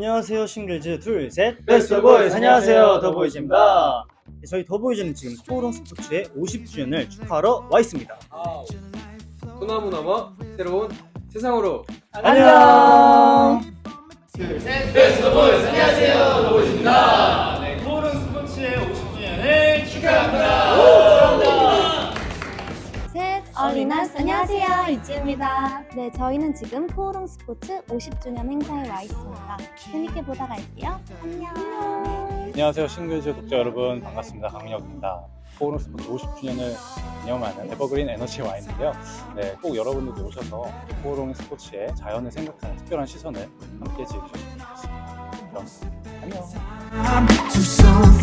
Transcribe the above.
안녕하세요 싱글즈 둘셋. 베스트 보이즈 안녕하세요 더보이즈입니다. 네, 저희 더보이즈는 지금 토론 스포츠의 50주년을 축하하러 와 있습니다. 소나무 넘어 새로운 세상으로. 안녕. 셋, 어린아스 안녕하세요 이지입니다. 네, 저희는 지금 포옹 스포츠 50주년 행사에 와 있습니다. 재밌게 보다 갈게요. 안녕. 안녕하세요 싱글즈 독자 여러분 반갑습니다 강민혁입니다 포rum 스포츠 50주년을 기념하는 에버그린 에너지에 와 있는데요 네, 꼭 여러분들도 오셔서 포rum 스포츠의 자연을 생각하는 특별한 시선을 함께 즐기셨으면 좋겠습니다 그럼 안녕.